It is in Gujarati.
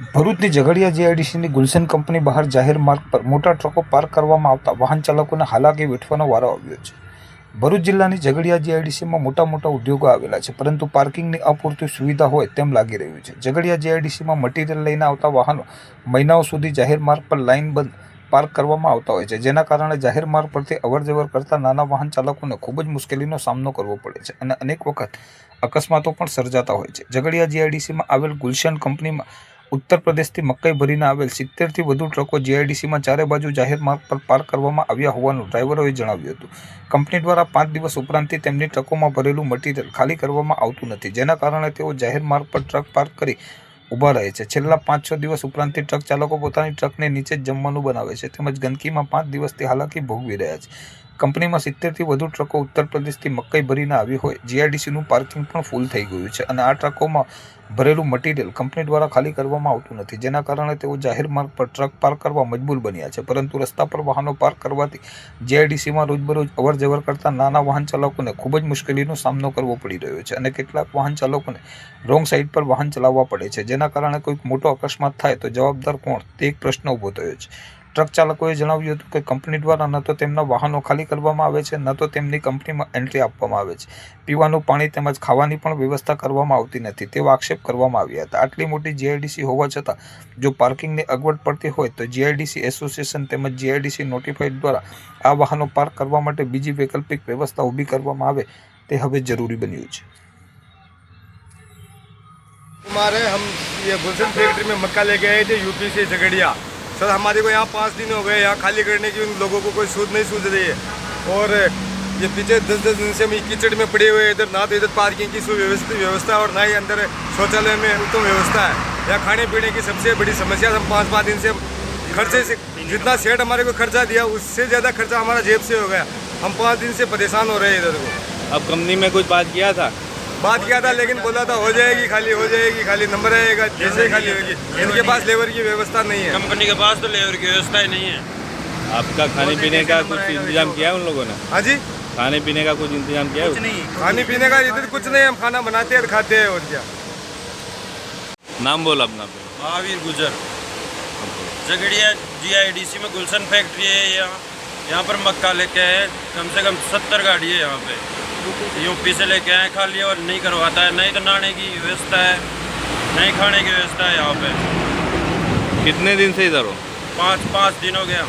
ભરૂચની ઝઘડિયા જીઆઈડીસીની ગુલશન કંપની બહાર જાહેર માર્ગ પર મોટા ટ્રકો પાર્ક કરવામાં આવતા વાહન ચાલકોને હાલાકી વેઠવાનો વારો આવ્યો છે. ભરૂચ જિલ્લાની ઝઘડિયા જીઆઈડીસીમાં મોટા મોટા ઉદ્યોગો આવેલા છે, પરંતુ પાર્કિંગની અપૂરતી સુવિધા હોય તેમ લાગી રહ્યું છે. ઝઘડિયા જીઆઈડીસીમાં મટીરિયલ લઈને આવતા વાહનો મહિનાઓ સુધી જાહેર માર્ગ પર લાઇન બંધ પાર્ક કરવામાં આવતા હોય છે, જેના કારણે જાહેર માર્ગ પરથી અવરજવર કરતા નાના વાહન ચાલકોને ખૂબ જ મુશ્કેલીનો સામનો કરવો પડે છે અને અનેક વખત અકસ્માતો પણ સર્જાતા હોય છે. ઝઘડિયા જીઆઈડીસીમાં આવેલ ગુલશન કંપનીમાં ઉત્તર પ્રદેશથી મકાઈ ભરીને આવેલ સિત્તેરથી વધુ ટ્રકો જીઆઈડીસીમાં ચારે બાજુ જાહેર માર્ગ પર પાર્ક કરવામાં આવ્યા હોવાનું ડ્રાઈવરોએ જણાવ્યું હતું. કંપની દ્વારા પાંચ દિવસ ઉપરાંતથી તેમની ટ્રકોમાં ભરેલું મટીરિયલ ખાલી કરવામાં આવતું નથી, જેના કારણે તેઓ જાહેર માર્ગ પર ટ્રક પાર્ક કરી ઊભા રહે છે. છેલ્લા પાંચ છ દિવસ ઉપરાંતથી ટ્રક ચાલકો પોતાની ટ્રકને નીચે જ જમવાનું બનાવે છે, તેમજ ગંદકીમાં પાંચ દિવસથી હાલાકી ભોગવી રહ્યા છે. કંપનીમાં સિત્તેરથી વધુ ટ્રકો ઉત્તર પ્રદેશથી મકાઈ ભરીને આવી હોય. જીઆઈડીસીનું પાર્કિંગ પણ ફૂલ થઈ ગયું છે અને આ ટ્રકોમાં ભરેલું મટીરિયલ કંપની દ્વારા ખાલી કરવામાં આવતું નથી. જેના કારણે તેઓ જાહેર માર્ગ પર ટ્રક પાર્ક કરવા મજબૂર બન્યા છે. પરંતુ રસ્તા પર વાહનો પાર્ક કરવાથી જીઆઈડીસીમાં રોજબરોજ અવરજવર કરતા નાના વાહન ચાલકોને ખૂબ જ મુશ્કેલીનો સામનો કરવો પડી રહ્યો છે અને કેટલાક વાહન ચાલકોને રોંગ સાઈડ પર વાહન ચલાવવા પડે છે. જેના કારણે કોઈક મોટો અકસ્માત થાય તો જવાબદાર કોણ? તે એક પ્રશ્ન ઊભો થયો છે. ટ્રક ચાલકોએ જણાવ્યું હતું કે કંપની દ્વારા ન તો તેમના વાહનો ખાલી કરવામાં આવે છે ન તો તેમની કંપનીમાં એન્ટ્રી આપવામાં આવે છે પીવાનું પાણી તેમજ ખાવાની પણ વ્યવસ્થા કરવામાં આવતી નથી તેવા આક્ષેપ કરવામાં આવ્યા હતા આટલી મોટી જીઆઈડીસી હોવા છતાં જો પાર્કિંગની અગવડ પડતી હોય તો જીઆઈડીસી એસોસિએશન તેમજ જીઆઈડીસી નોટિફાઈડ દ્વારા આ વાહનો પાર્ક કરવા માટે બીજી વૈકલ્પિક વ્યવસ્થા ઊભી કરવામાં આવે તે હવે જરૂરી બન્યું છે कुमार है हम ये गुलशन फैक्ट्री में मक्का लेके आए थे यूपी से झगड़िया सर, हमारे को यहाँ पाँच दिन हो गए, यहाँ खाली करने की उन लोगों को कोई सूद नहीं सूझ रही है। और ये पीछे दस दस दिन से हम कीचड़ में पड़े हुए इधर ना तो इधर पार्किंग की सुव्यवस्थित व्यवस्था और ना ही अंदर शौचालय में उत्तम व्यवस्था है। यहाँ खाने पीने की सबसे बड़ी समस्या हम पाँच पाँच दिन से खर्चे से, जितना सेठ हमारे को खर्चा दिया, उससे ज़्यादा खर्चा हमारा जेब से हो गया। हम पाँच दिन से परेशान हो रहे हैं इधर को। अब कंपनी में कुछ बात किया था? बात किया था लेकिन बोला था हो जाएगी खाली हो जाएगी खाली नंबर आएगा जैसे ही खाली होगी। इनके पास लेबर की व्यवस्था नहीं है। कंपनी के पास तो लेबर की व्यवस्था ही नहीं है। आपका खाने पीने का कुछ इंतज़ाम किया है उन लोगों ने? हाँ जी? खाने पीने का कुछ इंतज़ाम किया है खाने पीने का इधर कुछ नहीं हम खाना बनाते हैं खाते हैं और क्या। नाम बोला अपना महावीर गुजर। झगड़िया जीआईडीसी में गुलशन फैक्ट्री है यहाँ। यहाँ पर मक्का लेके आए कम से कम सत्तर गाड़ी है यहाँ पे। यूपी से लेके आए खाली और नहीं करवाता है नहीं तो नहाने की व्यवस्था है नहीं खाने की व्यवस्था है यहाँ पे कितने दिन से इधर हो पाँच पाँच दिन हो गया